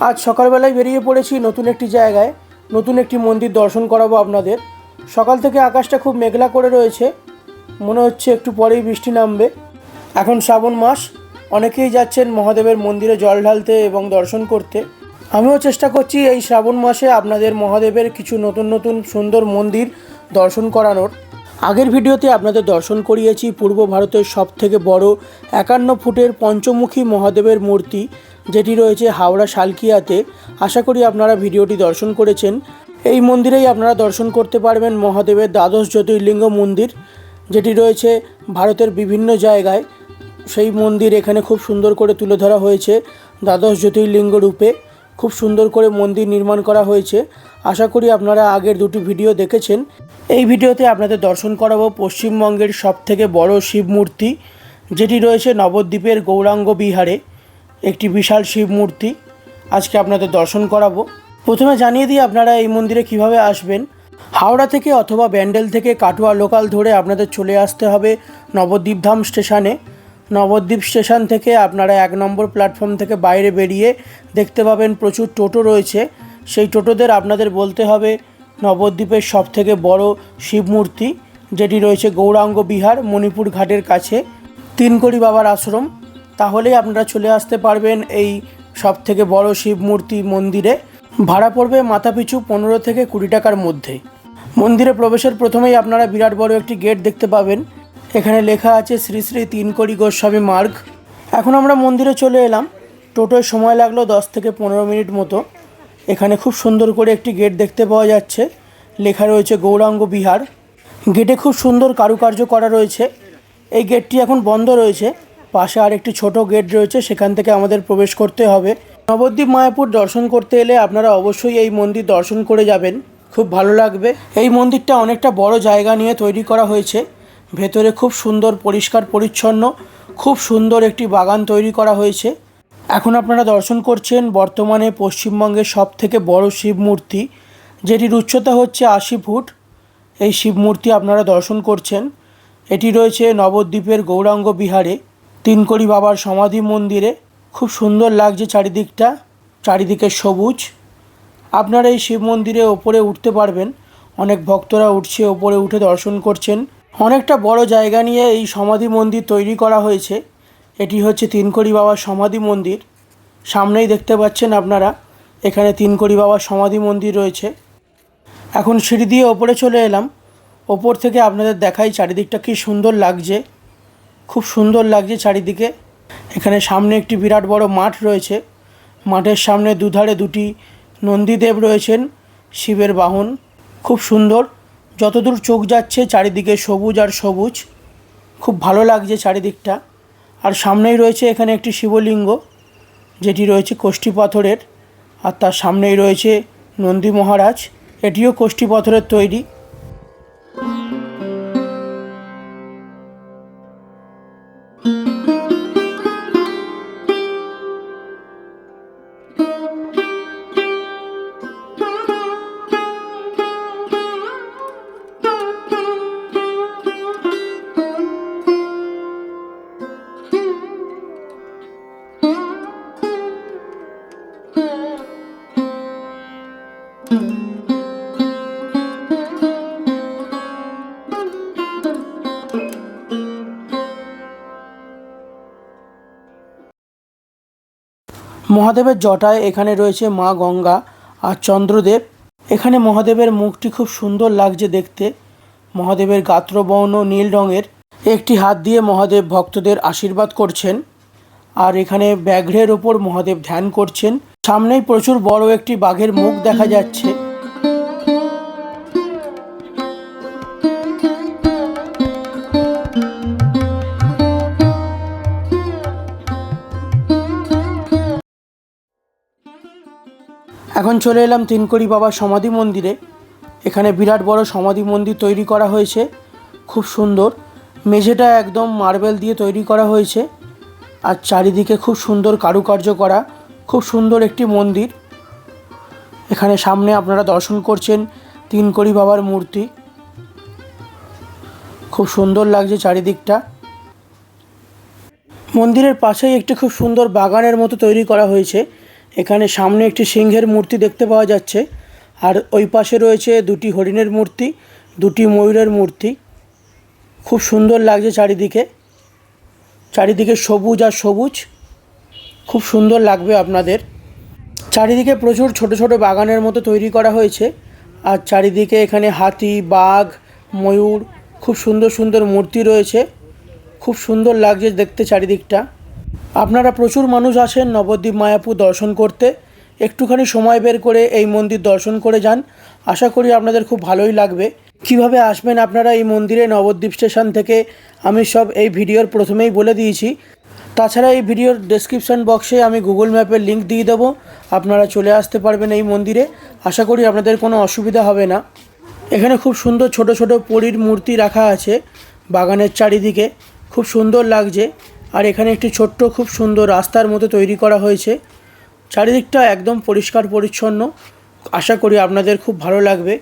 আজ সকালবেলায় বেরিয়ে পড়েছি নতুন একটি জায়গায়। নতুন একটি মন্দির দর্শন করাবো আপনাদের। সকাল থেকে আকাশটা খুব মেঘলা করে রয়েছে। মনে হচ্ছে একটু পরেই বৃষ্টি নামবে। এখন শ্রাবণ মাস। অনেকেই যাচ্ছেন মহাদেবের মন্দিরে জল ঢালতে এবং দর্শন করতে। আমিও চেষ্টা করছি এই শ্রাবণ মাসে আপনাদের মহাদেবের কিছু নতুন নতুন সুন্দর মন্দির দর্শন করানোর। আগের ভিডিওতে আপনাদের দর্শন করিয়েছি পূর্ব ভারতের সবথেকে বড় একান্ন ফুটের পঞ্চমুখী মহাদেবের মূর্তি। যেটি রয়েছে হাওড়া শালকিয়াতে। আশা করি আপনারা ভিডিওটি দর্শন করেছেন। এই মন্দিরেই আপনারা দর্শন করতে পারবেন মহাদেবের দ্বাদশ জ্যোতির্লিঙ্গ মন্দির, যেটি রয়েছে ভারতের বিভিন্ন জায়গায়। সেই মন্দির এখানে খুব সুন্দর করে তুলে ধরা হয়েছে দ্বাদশ জ্যোতির্লিঙ্গ রূপে। খুব সুন্দর করে মন্দির নির্মাণ করা হয়েছে। আশা করি আপনারা আগের দুটি ভিডিও দেখেছেন। এই ভিডিওতে আপনাদের দর্শন করাবো পশ্চিমবঙ্গের সবথেকে বড় শিব মূর্তি, যেটি রয়েছে নবদ্বীপের গৌরাঙ্গ বিহারে। একটি বিশাল শিব মূর্তি। আজকে আপনাদের দর্শন করাবো। প্রথমে জানিয়ে দিই আপনারা এই মন্দিরে কীভাবে আসবেন। হাওড়া থেকে অথবা ব্যান্ডেল থেকে কাটোয়া লোকাল ধরে আপনাদের চলে আসতে হবে নবদ্বীপ ধাম স্টেশনে। নবদ্বীপ স্টেশন থেকে আপনারা এক নম্বর প্ল্যাটফর্ম থেকে বাইরে বেরিয়ে দেখতে পাবেন প্রচুর টোটো রয়েছে। সেই টোটোদের আপনাদের বলতে হবে নবদ্বীপের সবথেকে বড় শিব মূর্তি, যেটি রয়েছে গৌরাঙ্গ বিহার, মণিপুর ঘাটের কাছে। তিনকড়ি বাবার আশ্রম তাহলেই আপনারা চলে আসতে পারবেন এই সব থেকে বড় শিব মূর্তি মন্দিরে। ভাড়া পড়বে মাথাপিছু পনেরো থেকে কুড়ি টাকার মধ্যে। মন্দিরে প্রবেশের প্রথমেই আপনারা বিরাট বড় একটি গেট দেখতে পাবেন। এখানে লেখা আছে শ্রী শ্রী তিনকড়ি গোস্বামী মার্গ। এখন আমরা মন্দিরে চলে এলাম। টোটোয় সময় লাগল দশ থেকে পনেরো মিনিট মতো। এখানে খুব সুন্দর করে একটি গেট দেখতে পাওয়া যাচ্ছে। লেখা রয়েছে গৌরাঙ্গ বিহার। গেটে খুব সুন্দর কারুকার্য করা রয়েছে। এই গেটটি এখন বন্ধ রয়েছে। পাশে আর একটি ছোট গেট রয়েছে, সেখান থেকে আমাদের প্রবেশ করতে হবে। নবদ্বীপ মায়াপুর দর্শন করতে এলে আপনারা অবশ্যই এই মন্দির দর্শন করে যাবেন। খুব ভালো লাগবে। এই মন্দিরটা অনেকটা বড় জায়গা নিয়ে তৈরি করা হয়েছে। ভেতরে খুব সুন্দর, পরিষ্কার, পরিচ্ছন্ন, খুব সুন্দর একটি বাগান তৈরি করা হয়েছে। এখন আপনারা দর্শন করছেন বর্তমানে পশ্চিমবঙ্গের সব থেকে বড় শিব মূর্তি, যেটির উচ্চতা হচ্ছে আশি ফুট। এই শিব মূর্তি আপনারা দর্শন করছেন। এটি রয়েছে নবদ্বীপের গৌরাঙ্গ বিহারে। তিনকড়ি বাবার সমাধি মন্দিরে খুব সুন্দর লাগছে চারিদিকটা, চারিদিকে সবুজ। আপনারা এই শিব মন্দিরে ওপরে উঠতে পারবেন। অনেক ভক্তরা উঠছে, ওপরে উঠে দর্শন করছেন। অনেকটা বড় জায়গা নিয়ে এই সমাধি মন্দির তৈরি করা হয়েছে। এটি হচ্ছে তিনকড়ি বাবার সমাধি মন্দির। সামনেই দেখতে পাচ্ছেন আপনারা, এখানে তিনকড়ি বাবার সমাধি মন্দির রয়েছে। এখন সিঁড়ি দিয়ে ওপরে চলে এলাম। ওপর থেকে আপনাদের দেখাই চারিদিকটা কি সুন্দর লাগছে। খুব সুন্দর লাগছে চারিদিকে। এখানে সামনে একটি বিরাট বড় মাঠ রয়েছে। মাঠের সামনে দুধারে দুটি নন্দীদেব রয়েছেন, শিবের বাহন। খুব সুন্দর। যতদূর চোখ যাচ্ছে চারিদিকে সবুজ আর সবুজ। খুব ভালো লাগছে চারিদিকটা। আর সামনেই রয়েছে এখানে একটি শিবলিঙ্গ, যেটি রয়েছে কোষ্ঠী পাথরের। আর তার সামনেই রয়েছে নন্দী মহারাজ। এটিও কোষ্ঠী পাথরের তৈরি। Mm-hmm. মহাদেবের জটায় এখানে রয়েছে মা গঙ্গা আর চন্দ্রদেব। এখানে মহাদেবের মুখটি খুব সুন্দর লাগছে দেখতে। মহাদেবের গাত্রবর্ণ নীল রঙের। একটি হাত দিয়ে মহাদেব ভক্তদের আশীর্বাদ করছেন আর এখানে ব্যাঘ্রের ওপর মহাদেব ধ্যান করছেন। সামনেই প্রচুর বড় একটি বাঘের মুখ দেখা যাচ্ছে। এখন চলে এলাম তিনকড়ি বাবার সমাধি মন্দিরে। এখানে বিরাট বড় সমাধি মন্দির তৈরি করা হয়েছে। খুব সুন্দর। মেঝেটা একদম মার্বেল দিয়ে তৈরি করা হয়েছে। আর চারিদিকে খুব সুন্দর কারুকার্য করা। খুব সুন্দর একটি মন্দির। এখানে সামনে আপনারা দর্শন করছেন তিনকড়ি বাবার মূর্তি। খুব সুন্দর লাগছে চারিদিকটা। মন্দিরের পাশেই একটি খুব সুন্দর বাগানের মতো তৈরি করা হয়েছে। এখানে সামনে একটি সিংহের মূর্তি দেখতে পাওয়া যাচ্ছে আর ওই পাশে রয়েছে দুটি হরিণের মূর্তি, দুটি ময়ূরের মূর্তি। খুব সুন্দর লাগছে চারিদিকে। চারিদিকে সবুজ আর সবুজ। খুব সুন্দর লাগবে আপনাদের। চারিদিকে প্রচুর ছোট ছোট বাগানের মতো তৈরি করা হয়েছে আর চারিদিকে এখানে হাতি, বাঘ, ময়ূর, খুব সুন্দর সুন্দর মূর্তি রয়েছে। খুব সুন্দর লাগছে দেখতে চারিদিকটা। আপনারা প্রচুর মানুষ আসেন নবদ্বীপ মায়াপুর দর্শন করতে। একটুখানি সময় বের করে এই মন্দির দর্শন করে যান। আশা করি আপনাদের খুব ভালোই লাগবে। কীভাবে আসবেন আপনারা এই মন্দিরে নবদ্বীপ স্টেশন থেকে? আমি সব এই ভিডিওর প্রথমেই বলে দিয়েছি। তাছাড়া এই ভিডিওর ডেসক্রিপশন বক্সে আমি গুগল ম্যাপের লিঙ্ক দিয়ে দেবো। আপনারা চলে আসতে পারবেন এই মন্দিরে। আশা করি আপনাদের কোনো অসুবিধা হবে না। এখানে খুব সুন্দর ছোট ছোট পরীর মূর্তি রাখা আছে বাগানের চারিদিকে। খুব সুন্দর লাগছে। আর এখানে একটি ছোট্ট, খুব সুন্দর রাস্তার মতো তৈরি করা হয়েছে। চারিদিকটা একদম পরিষ্কার পরিচ্ছন্ন। আশা করি আপনাদের খুব ভালো লাগবে।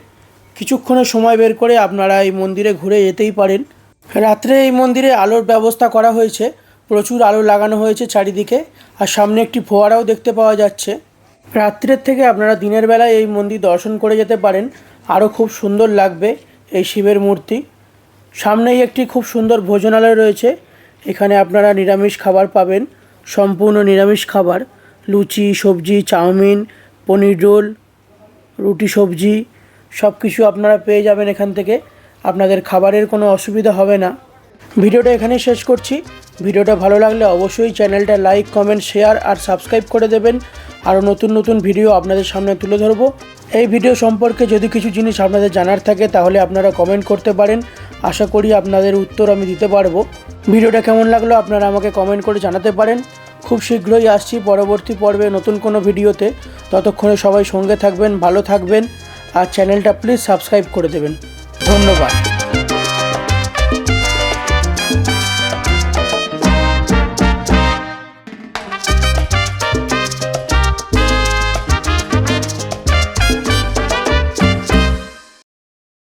কিছুক্ষণের সময় বের করে আপনারা এই মন্দিরে ঘুরে যেতেই পারেন। রাত্রে এই মন্দিরে আলোর ব্যবস্থা করা হয়েছে। প্রচুর আলো লাগানো হয়েছে চারিদিকে। আর সামনে একটি ফোয়ারাও দেখতে পাওয়া যাচ্ছে। রাত্রের থেকে আপনারা দিনের বেলায় এই মন্দির দর্শন করে যেতে পারেন। আরও খুব সুন্দর লাগবে এই শিবের মূর্তি। সামনেই একটি খুব সুন্দর ভোজনালয় রয়েছে। এখানে আপনারা নিরামিষ খাবার পাবেন। সম্পূর্ণ নিরামিষ খাবার। লুচি, সবজি, চাউমিন, পনির রোল, রুটি, সবজি সব কিছু আপনারা পেয়ে যাবেন এখান থেকে। আপনাদের খাবারের কোনো অসুবিধা হবে না। ভিডিওটা এখানেই শেষ করছি। ভিডিওটা ভালো লাগলে অবশ্যই চ্যানেলটা লাইক, কমেন্ট, শেয়ার আর সাবস্ক্রাইব করে দেবেন। আরও নতুন নতুন ভিডিও আপনাদের সামনে তুলে ধরবো। এই ভিডিও সম্পর্কে যদি কিছু জিনিস আপনাদের জানার থাকে, তাহলে আপনারা কমেন্ট করতে পারেন। আশা করি আপনাদের উত্তর আমি দিতে পারব। ভিডিওটা কেমন লাগল আপনারা আমাকে কমেন্ট করে জানাতে পারেন। খুব শীঘ্রই আসছি পরবর্তী পর্বে নতুন কোনো ভিডিওতে ততক্ষণে সবাই সঙ্গে থাকবেন, ভালো থাকবেন। আর চ্যানেলটা প্লিজ সাবস্ক্রাইব করে দেবেন। ধন্যবাদ।